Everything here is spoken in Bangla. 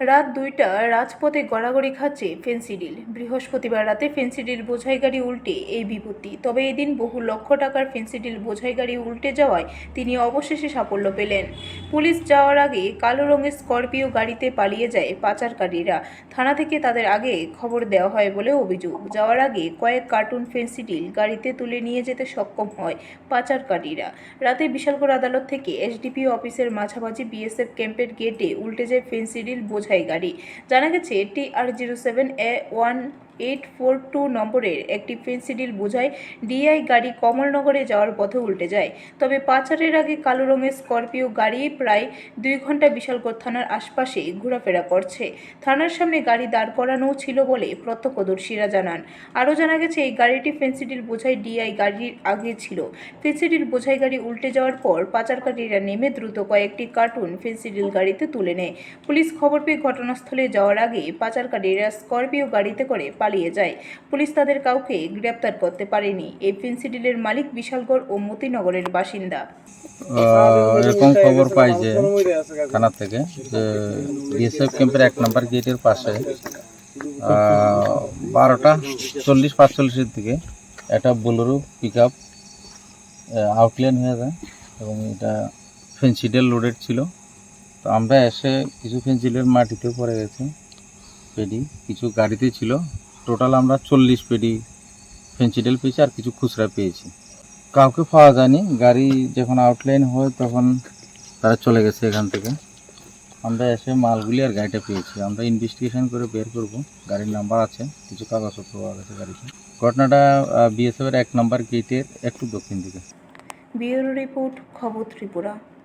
রাত দুইটা রাজপথে গড়াগড়ি খাচ্ছে ফেন্সিডিল বৃহস্পতিবার রাতে ফেন্সিডিল বোঝাই গাড়ি উল্টে এই বিপত্তি। তবে এদিন বহু লক্ষ টাকার ফেন্সিডিল বোঝাই গাড়ি উল্টে যাওয়ায় তিনি অবশেষে সাফল্য পেলেন। পুলিশ যাওয়ার আগে কালো রঙের স্করপিও গাড়িতে পালিয়ে যায় পাচারকারীরা। থানা থেকে তাদের আগে খবর দেওয়া হয় বলে অভিযোগ। যাওয়ার আগে কয়েক কার্টুন ফেন্সিডিল গাড়িতে তুলে নিয়ে যেতে সক্ষম হয় পাচারকারীরা। রাতে বিশালগড় আদালত থেকে এসডিপিও অফিসের মাঝামাঝি বিএসএফ ক্যাম্পের গেটে উল্টে যায় ফেন্সিডিল বোঝাই গাড়ি। জানা গেছে T R zero seven A one eight four two নম্বরের একটি ফেন্সিডিল বোঝায় ডিআই গাড়ি কমলনগরে যাওয়ার পথে উল্টে যায়। তবে পাচারের আগে কালো রঙের স্করপিও গাড়ি প্রায় দুই ঘণ্টা বিশালগড় থানার আশপাশে ঘোরাফেরা করছে। থানার সামনে গাড়ি দাঁড় করানোও ছিল বলে প্রত্যক্ষদর্শীরা জানান। আরও জানা গেছে, এই গাড়িটি ফেন্সিডিল বোঝাই ডিআই গাড়ির আগে ছিল। ফেন্সিডিল বোঝাই গাড়ি উল্টে যাওয়ার পর পাচারকারীরা নেমে দ্রুত কয়েকটি কার্টুন ফেন্সিডিল গাড়িতে তুলে নেয়। পুলিশ খবর পেয়ে ঘটনাস্থলে যাওয়ার আগে পাচারকারীরা স্করপিও গাড়িতে করে পালিয়ে যায়। পুলিশ তাদের কাউকে গ্রেপ্তার করতে পারেনি। এই ফেন্সিডিলের মালিক বিশালগড় ও মতিনগরের বাসিন্দা। এরকম খবর পাই যে থানা থেকে যে বিএসএফ ক্যাম্পের এক নম্বর গেটের পাশে বারোটা চল্লিশ পাঁচচল্লিশের দিকে একটা বোলেরো পিক আপ আউটলাইন হয়ে যায় এবং এটা ফেন্সিডেল লোডেড ছিল। তো আমরা এসে কিছু ফেন্সিডেল মাটিতে পড়ে গেছে। পেডি কিছু গাড়িতে ছিল। টোটাল আমরা চল্লিশ পেডি ফেন্সিডেল পেয়েছি আর কিছু খুচরা পেয়েছি। কাউকে পাওয়া যায়নি। গাড়ি যখন আউটলাইন হয় তখন তারা চলে গেছে এখান থেকে। আমরা এসে মালগুলি আর গাড়িটা পেয়েছি। আমরা ইনভেস্টিগেশন করে বের করব। গাড়ির নাম্বার আছে। কিছু কাগজপত্র পাওয়া গেছে গাড়িতে। ঘটনাটা বিএসএফের এক নম্বর গেটের একটু দক্ষিণ দিকে। ব্যুরো রিপোর্ট খবর ত্রিপুরা।